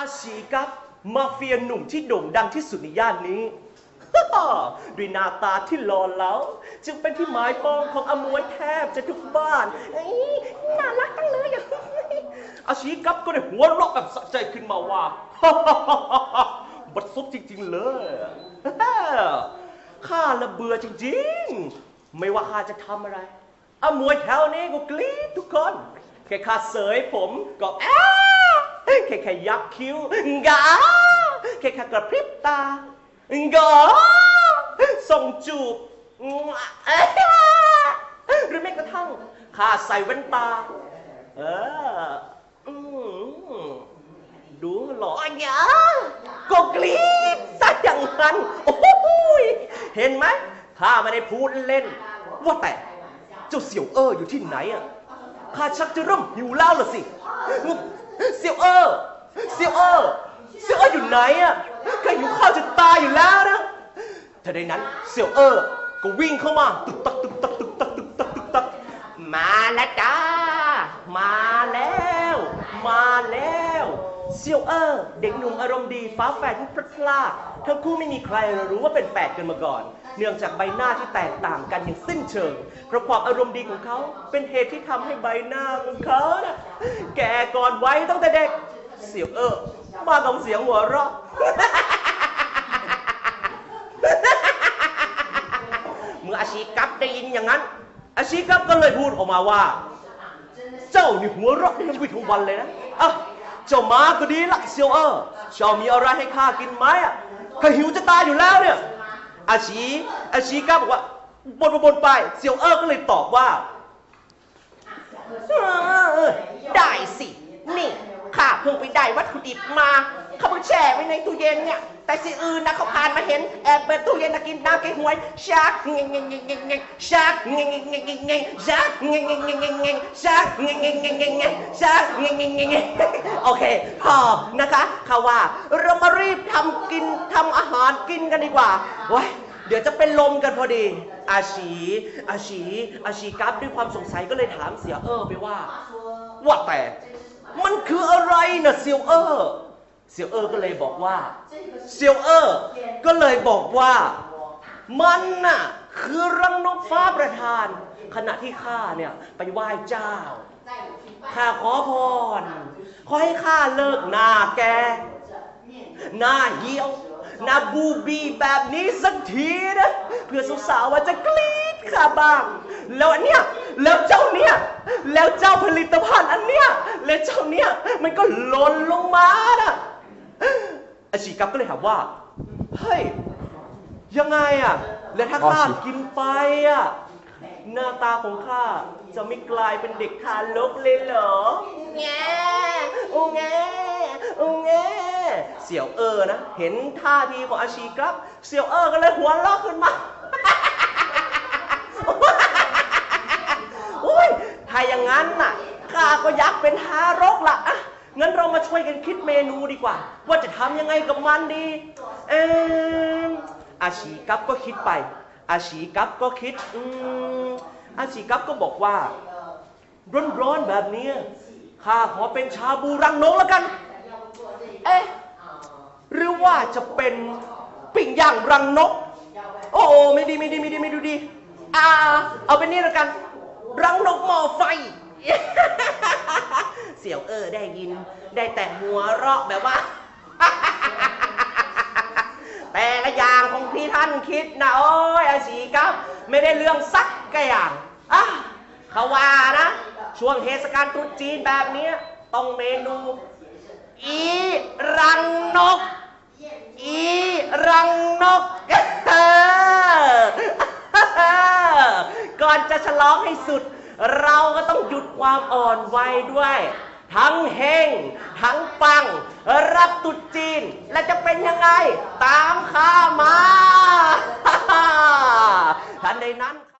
อาชีกับมาเฟียหนุ่มที่โด่งดังที่สุดในย่านนี้ ด้วยหน้าตาที่หล่อเหลาจึงเป็นที่หมายปองของอมวยแทบจะทุกบ้านเอ้ยน่ารักจังเลยอะอาชีกับก็ได้หัวเราะแบบสะใจขึ้นมาว่า บัดซบจริง ๆ เลย ข้าละเบื่อจริง ๆ ไม่ว่าข้าจะทำอะไรอมวยแถวนี้ก็กรี๊ดทุกคน แค่ข้าเสยผมก็อ้า แค่แค่ยักคิ้วกาแค่แค่กระพริบตากาส่งจูบหรือแม้กระทั่งข้าใส่แว่นตา เออดูหล่ออย่างเงี้ยก็กรี๊ดซะอย่างนั้น โอ้โหยเห็นไหมข้าไม่ได้พูดเล่น ว่าแต่ เจ้าเสี่ยวเอ้ออยู่ที่ไหนอะข้าชักจะเริ่มหิวแล้วล่ะสิ เสี่ยวเออเสียวเออเสียวเอออยู่ไหนอะข้าหิวข้าวจะตายอยู่แล้วนะถ้าในนั้นเสียวเออก็วิ่งเข้ามาตึกตักตึกตักตึกตักตึกตักตึกตักมาแล้วจ้า มาแล้ว มาแล้วเซียวเออร์เด็กหนุ่มอารมณ์ดีฟ้าแฝดที่พลาทั้งคู่ไม่มีใครรู้ว่าเป็นแฝดกันมาก่อน เนื่องจากใบหน้าที่แตกต่างกันอย่างสิ้นเชิงเพราะความอารมณ์ดีของเขาเป็นเหตุที่ทำให้ใบหน้าของเขานะ แก่ก่อนไวัยตั้งแต่เด็ก เสี่ยวเออร์มากับเสียงหัวเราะเมื่ออาชีกับได้ยินอย่างนั้น อาชีกับก็เลยพูดออกมาว่า เจ้านี่หัวเราะได้ทั้งวี่ทั้งวันเลยนะอะเจ้ามาก็ดีละเซียวเออร์เจ้ามีอะไรให้ข้ากินไหมอะข้าหิวจะตายอยู่แล้วเนี่ยอาชีอาชีกับบอกว่าบนบนบนไปเซียวเออร์ก็เลยตอบว่า เออได้สิ นี่ข้าเพิ่งไปได้วัตถุดิบมาเขาเพิ่งแช่ไว้ในตู้เย็นเนี่ย แต่สิ่งอื่นนะเขาผ่านมาเห็นแอบเปิดตู้เย็นนะกินน้ำแกงหวยชักเงงเงงเงงเงงเงงชักเงงเงงเงงเงงเงงชักเงงเงงเงงเงงเงงชักเงงเงงเงงเงงเงงชักเงงเงงเงงเงงโอเคพอนะคะเขาว่าเรามารีบทำกินทำอาหารกินกันดีกว่าโอ้ย เดี๋ยวจะเป็นลมกันพอดี อาชีอาชีอาชีกับด้วยความสงสัยก็เลยถามเสียเออไปว่า ว่าแต่ มันคืออะไรนะเซียวเออร์เซียวเออร์ก็เลยบอกว่าเซียวเออร์ก็เลยบอกว่า มันน่ะคือรังนกฟ้าประทาน ขณะที่ข้าเนี่ยไปไหว้เจ้าข้าขอพร ขอให้ข้าเลิกหน้าแก หน้าเหี่ยวหน้าบูบีแบบนี้สักทีนะเพื่อสาวๆว่าจะกรี๊ดข้าบ้าง แล้วอันเนี้ยแล้วเจ้าเนี่ยแล้วเจ้าผลิตภัณฑ์อันเนี้ยแล้วเจ้าเนี่ยมันก็หล่นลงมานะอาชีกับก็เลยถามว่าเฮ้ยยังไงอะ แล้วถ้าข้ากินไปอะหน้าตาของข้าจะไม่กลายเป็นเด็กทารกเลยเหรอแง่อูแง่อูแง่ เสี่ยวเออนะ เห็นท่าทีของอาชีครับ เสี่ยวเออก็เลยหัวเราะขึ้นมาโอ้ยถ้าอย่างนั้นน่ะข้าก็อยากเป็นทารกละอะงั้นเรามาช่วยกันคิดเมนูดีกว่า ว่าจะทำยังไงกับมันดี เอมอาชีกับก็คิดไป อาชีกับก็คิด อืมอาชีกับก็บอกว่า ร้อนๆแบบนี้ข้าขอเป็นชาบูรังนกแล้วกัน เอ๊ะหรือ ว่าจะเป็นปิ่งย่างรังนก โอ้ไม่ดีไม่ดีไม่ดีไม่ดูดี อ่า เอาเป็นนี่แล้วกัน รังนกหม้อไฟ เสี่ยวเออได้ยิน ได้แต่หัวเราะแบบว่า แต่ละอย่างของที่ท่านคิดนะโอ้ยอาชีครับ ไม่ได้เรื่องสักกอย่างอะเขาว่านะ ช่วงเทศกาลตรุษจีนแบบนี้ต้องเมนูอีรังนก อีรังนกก่อนจะฉลองให้สุด เราก็ต้องหยุดความอ่อนไหวด้วย ทั้งเฮงทั้งปัง รับตรุษจีน และจะเป็นยังไง ตามข้ามา ทันใดนั้น